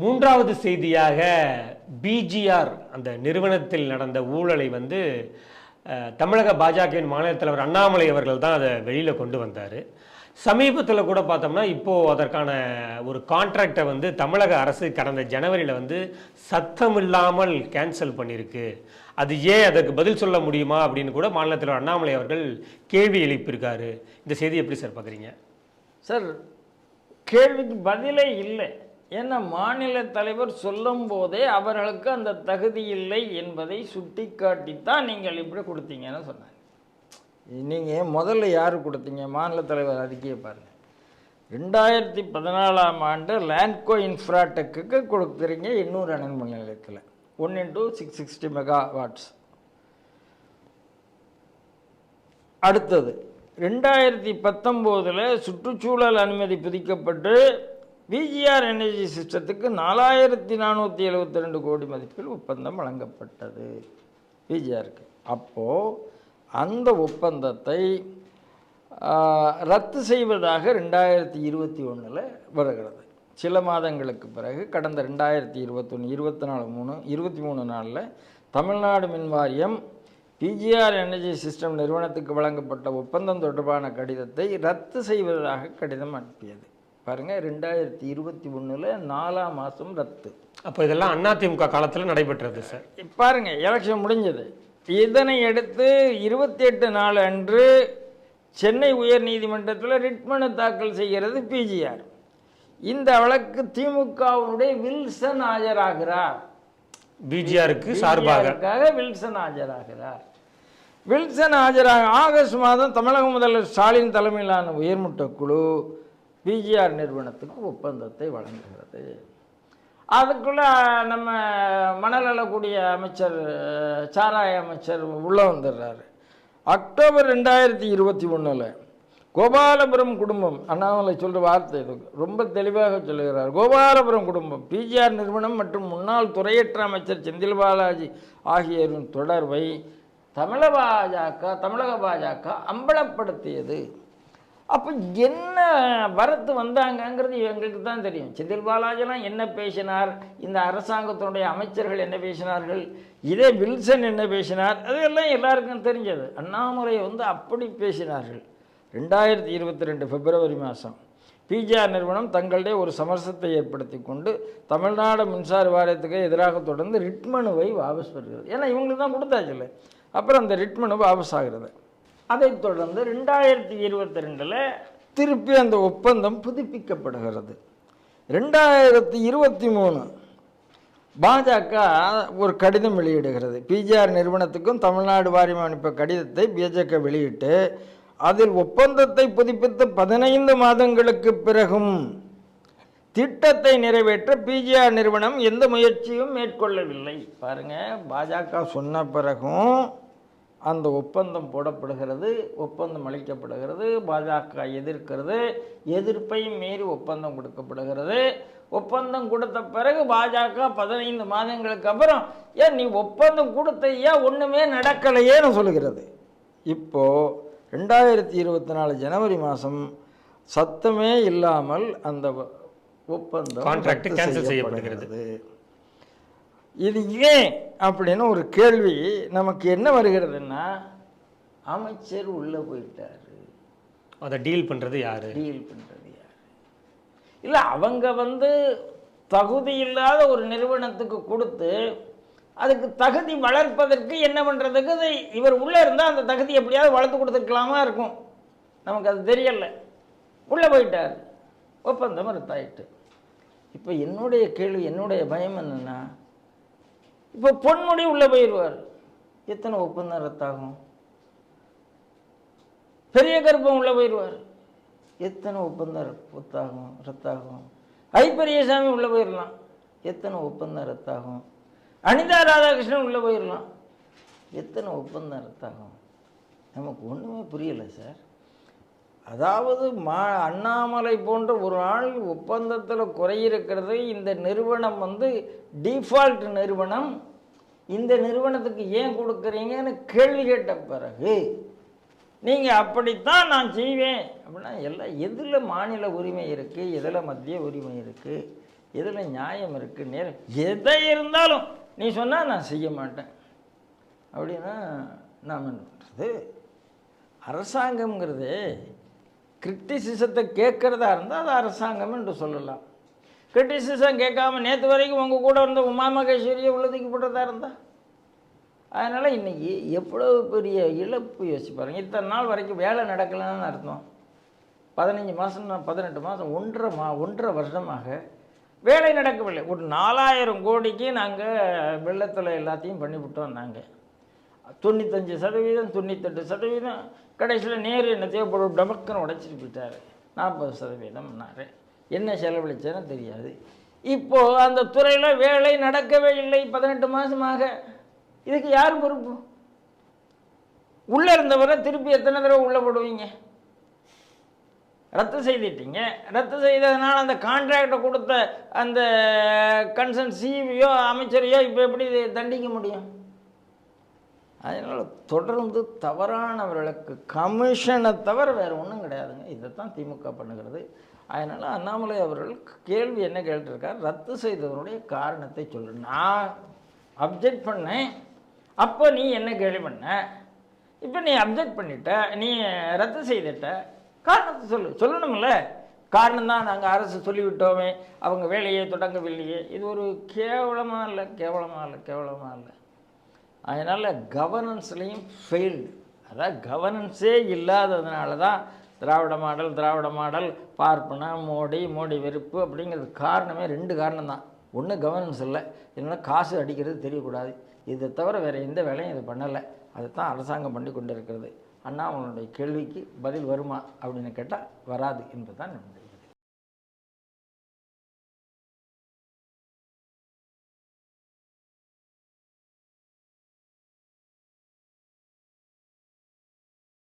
மூன்றாவது செய்தியாக பிஜிஆர் அந்த நிறுவனத்தில் நடந்த ஊழலை வந்து தமிழக பாஜகவின் மாநில தலைவர் அண்ணாமலை அவர்கள் தான் அதை வெளியில் கொண்டு வந்தார். சமீபத்தில் கூட பார்த்தோம்னா இப்போது அதற்கான ஒரு கான்ட்ராக்டை வந்து தமிழக அரசு கடந்த ஜனவரியில் வந்து சத்தம் இல்லாமல் கேன்சல் பண்ணியிருக்கு அது ஏன் அதற்கு பதில் சொல்ல முடியுமா அப்படின்னு கூட மாநில தலைவர் அண்ணாமலை அவர்கள் கேள்வி எழுப்பியிருக்காரு. இந்த செய்தி எப்படி சார் பார்க்குறீங்க சார் கேள்விக்கு பதிலே இல்லை. ஏன்னா மாநில தலைவர் சொல்லும் போதே அவர்களுக்கு அந்த தகுதி இல்லை என்பதை சுட்டிக்காட்டித்தான் நீங்கள் இப்படி கொடுத்தீங்கன்னு சொன்னாங்க நீங்கள் முதல்ல யார் கொடுத்தீங்க? மாநில தலைவர் அறிக்கையை பாருங்கள் ரெண்டாயிரத்தி பதினாலாம் ஆண்டு லேண்ட்கோ இன்ஃப்ராடெக்கு கொடுக்குறீங்க எண்ணூறு அனல் நிலையத்தில் one into six sixty megawatts அடுத்தது ரெண்டாயிரத்தி பத்தொம்போதில் சுற்றுச்சூழல் அனுமதி புதிக்கப்பட்டு விஜிஆர் எனர்ஜி சிஸ்டத்துக்கு நாலாயிரத்தி நானூற்றி எழுபத்தி ரெண்டு கோடி மதிப்பில் ஒப்பந்தம் வழங்கப்பட்டது. விஜிஆருக்கு அப்போது அந்த ஒப்பந்தத்தை ரத்து செய்வதாக ரெண்டாயிரத்தி இருபத்தி ஒன்றில் வருகிறது. சில மாதங்களுக்கு பிறகு கடந்த ரெண்டாயிரத்தி இருபத்தொன்று இருபத்தி நாலு மூணு இருபத்தி மூணு நாளில் தமிழ்நாடு மின் வாரியம் பிஜிஆர் எனர்ஜி சிஸ்டம் நிறுவனத்துக்கு வழங்கப்பட்ட ஒப்பந்தம் தொடர்பான கடிதத்தை ரத்து செய்வதாக கடிதம் அனுப்பியது. பாருங்கள் ரெண்டாயிரத்தி இருபத்தி ஒன்றில் நாலாம் மாதம் ரத்து. அப்போ இதெல்லாம் அதிமுக காலத்தில் நடைபெற்றது சார். பாருங்க எலெக்ஷன் முடிஞ்சது. இதனை அடுத்து இருபத்தி எட்டு நாள் அன்று சென்னை உயர்நீதிமன்றத்தில் ரிட் மனு தாக்கல் செய்கிறது பிஜிஆர் இந்த வழக்கு திமுகவுடைய வில்சன் ஆஜராகிறார். பிஜிஆருக்கு சார்பாக. வில்சன் ஆஜராகிறார். வில்சன் ஆஜராக ஆகஸ்ட் மாதம் தமிழக முதல்வர் ஸ்டாலின் தலைமையிலான உயர்மட்ட குழு பிஜிஆர் நிறுவனத்துக்கு ஒப்பந்தத்தை வழங்குகிறது. அதுக்குள்ளே நம்ம மணல் அமைச்சர் சாராய அமைச்சர் உள்ளே வந்துடுறாரு. அக்டோபர் ரெண்டாயிரத்தி இருபத்தி ஒன்றில் கோபாலபுரம் குடும்பம் அண்ணாமலை சொல்கிற வார்த்தை இது ரொம்ப தெளிவாக சொல்லுகிறார். கோபாலபுரம் குடும்பம் பிஜிஆர் நிறுவனம் மற்றும் முன்னாள் துறையற்ற அமைச்சர் செந்தில் பாலாஜி ஆகியோரின் தொடர்பை தமிழக பாஜக தமிழக பாஜக அம்பலப்படுத்தியது. அப்போ என்ன வரத்து வந்தாங்கங்கிறது எங்களுக்கு தான் தெரியும். செந்தில் பாலாஜிலாம் என்ன பேசினார்? இந்த அரசாங்கத்தினுடைய அமைச்சர்கள் என்ன பேசினார்கள்? இதே வில்சன் என்ன பேசினார்? அதெல்லாம் எல்லாருக்கும் தெரிஞ்சது. அண்ணாமலை வந்து அப்படி பேசினார்கள். ரெண்டாயிரத்தி இருபத்தி ரெண்டு பிப்ரவரி மாதம் பிஜிஆர் நிறுவனம் தங்களுடைய ஒரு சமரசத்தை ஏற்படுத்தி கொண்டு தமிழ்நாடு மின்சார வாரியத்துக்கு எதிராக தொடர்ந்து ரிட்மனுவை வாபஸ் பெறுகிறது. ஏன்னா இவங்களுக்கு தான் கொடுத்தாச்சுல்ல அப்புறம் அந்த ரிட்மனு வாபஸ் ஆகிறது. அதைத் தொடர்ந்து ரெண்டாயிரத்தி இருபத்தி ரெண்டில் திருப்பி அந்த ஒப்பந்தம் புதுப்பிக்கப்படுகிறது. ரெண்டாயிரத்தி இருபத்தி மூணு பாஜக ஒரு கடிதம் வெளியிடுகிறது. பிஜிஆர் நிறுவனத்துக்கும் தமிழ்நாடு வாரியம் அனுப்ப கடிதத்தை பிஜேக வெளியிட்டு அதில் ஒப்பந்தத்தை புதுப்பித்த பதினைந்து மாதங்களுக்கு பிறகும் திட்டத்தை நிறைவேற்ற பிஜிஆர் நிறுவனம் எந்த முயற்சியும் மேற்கொள்ளவில்லை. பாருங்க பாஜக சொன்ன பிறகும் அந்த ஒப்பந்தம் போடப்படுகிறது ஒப்பந்தம் அளிக்கப்படுகிறது பாஜக எதிர்க்கிறது எதிர்ப்பையும் மீறி ஒப்பந்தம் கொடுக்கப்படுகிறது. ஒப்பந்தம் கொடுத்த பிறகு பாஜக பதினைந்து மாதங்களுக்கு அப்புறம் ஏன் நீ ஒப்பந்தம் கொடுத்த ஏன் ஒன்றுமே நடக்கலையேன்னு சொல்லுகிறது. இப்போ ரெண்டாயிரத்தி இருபத்தி நாலு ஜனவரி மாதம் சத்தமே இல்லாமல் அந்த ஒப்பந்தம் cancel செய்யப்படுகிறது. இது ஏன் அப்படின்னு ஒரு கேள்வி நமக்கு என்ன வருகிறதுன்னா அமைச்சர் உள்ளே போயிட்டாரு. அதை டீல் பண்ணுறது யாரு? டீல் பண்ணுறது யார்? இல்லை அவங்க வந்து தகுதி இல்லாத ஒரு நிறுவனத்துக்கு கொடுத்து அதுக்கு தகுதி வளர்ப்பதற்கு என்ன பண்ணுறதுக்கு இது இவர் உள்ளே இருந்தால் அந்த தகுதி எப்படியாவது வளர்த்து கொடுத்துருக்கலாமா இருக்கும். நமக்கு அது தெரியல. உள்ளே போயிட்டார். ஒப்பந்தம் ரத்தாயிட்டு. இப்போ என்னுடைய கேள்வி என்னுடைய பயம் என்னென்னா இப்போ பொன்முடி உள்ளே போயிடுவார் எத்தனை ஒப்பந்தம் ரத்தாகும்? பெரிய கருப்பம் உள்ளே போயிடுவார் எத்தனை ஒப்பந்தம் ரத்- ரத்தாகும் ரத்தாகும்? ஐ பெரியசாமி உள்ளே போயிடலாம் எத்தனை ஒப்பந்தம் ரத்தாகும்? அனிதா ராதாகிருஷ்ணன் உள்ளே போயிடலாம் எத்தனை ஒப்பந்தம் ரத்தாகும்? நமக்கு ஒன்றுமே புரியலை சார். அதாவது மா அண்ணாமலை போன்ற ஒரு நாள் ஒப்பந்தத்தில் குறையிருக்கிறது இந்த நிறுவனம் வந்து டிஃபால்ட் நிறுவனம் இந்த நிறுவனத்துக்கு ஏன் கொடுக்குறீங்கன்னு கேள்வி கேட்ட பிறகு நீங்கள் அப்படித்தான் நான் செய்வேன். அப்படின்னா எல்லாம் எதில் மாநில உரிமை இருக்குது எதில் மத்திய உரிமை இருக்குது எதில் நியாயம் இருக்குது நேரம் எதை இருந்தாலும் நீ சொன்னால் நான் செய்ய மாட்டேன். அப்படின்னா நாம் என்ன பண்ணுறது அரசாங்கம்ங்கிறது கிரிட்டிசிசத்தை கேட்குறதா இருந்தால் அது அரசாங்கம் என்று சொல்லலாம். கிரிட்டிசிசம் கேட்காம நேற்று வரைக்கும் உங்கள் கூட இருந்த உமா மகேஸ்வரியை உள்ளதுக்கு இருந்தால் இருந்தா? அதனால் இன்னைக்கு எவ்வளவு பெரிய இழப்பு யோசிச்சு பாருங்கள் இத்தனை நாள் வரைக்கும் வேலை நடக்கலைன்னு அர்த்தம். பதினஞ்சு மாதம் பதினெட்டு மாதம் ஒன்றரை மா ஒன்றரை வருஷமாக வேலை நடக்கவில்லை. ஒரு நாலாயிரம் கோடிக்கு நாங்கள் வெள்ளத்தில் எல்லாத்தையும் பண்ணிவிட்டோம் நாங்கள் தொண்ணூத்தஞ்சு சதவீதம் தொண்ணூத்தெட்டு சதவீதம். கடைசியில் நேரு என்ன தேவைப்படும்? டபக்குன்னு உடைச்சிட்டு போயிட்டார். நாற்பது சதவீதம்னாரு என்ன செலவழிச்சேன்னு தெரியாது. இப்போது அந்த துறையில் வேலை நடக்கவே இல்லை பதினெட்டு மாதமாக இதுக்கு யார் பொறுப்பு? உள்ளே இருந்தவரை திருப்பி எத்தனை தடவை உள்ளே போடுவீங்க? ரத்து செய்துட்டீங்க. ரத்து செய்ததுனால அந்த கான்ட்ராக்டை கொடுத்த அந்த கன்சர்ன் சிஇபியோ அமைச்சரையோ இப்போ எப்படி தண்டிக்க முடியும்? அதனால் தொடர்ந்து தவறானவர்களுக்கு கமிஷனை தவிர வேறு ஒன்றும் கிடையாதுங்க. இதை தான் திமுக பண்ணுகிறது. அதனால் அண்ணாமலை அவர்கள் கேள்வி என்ன கேட்டிருக்கார்? ரத்து செய்தவருடைய காரணத்தை சொல்லு. நான் அப்ஜெக்ட் பண்ணேன். அப்போ நீ என்ன கேள்வி பண்ண? இப்போ நீ அப்ஜெக்ட் பண்ணிட்ட. நீ ரத்து செய்துட்ட. காரணத்தை சொல்லு. சொல்லணும்ல. காரணம் தான் நாங்கள் அரசு சொல்லிவிட்டோமே. அவங்க வேலையை தொடங்கவில்லையே. இது ஒரு கேவலமாக இல்லை? கேவலமாக இல்லை? கேவலமாக இல்லை? அதனால் கவர்னன்ஸ்லேயும் ஃபெயில்டு அதாவது கவர்னன்ஸே இல்லாததுனால தான் திராவிட மாடல் திராவிட மாடல் பார்ப்பன மோடி மோடி வெறுப்பு அப்படிங்கிறது காரணமே ரெண்டு காரணம் தான். ஒன்று கவர்னன்ஸ் இல்லை இல்லைன்னா காசு அடிக்கிறது தெரியக்கூடாது. இதை தவிர வேறு எந்த வேலையும் இது பண்ணலை. அதைத்தான் அரசாங்கம் பண்ணி கொண்டு இருக்கிறது அண்ணா அவனுடைய கேள்விக்கு பதில் வருமா அப்படின்னு கேட்டால் வராது என்பதுதான் என்னுடைய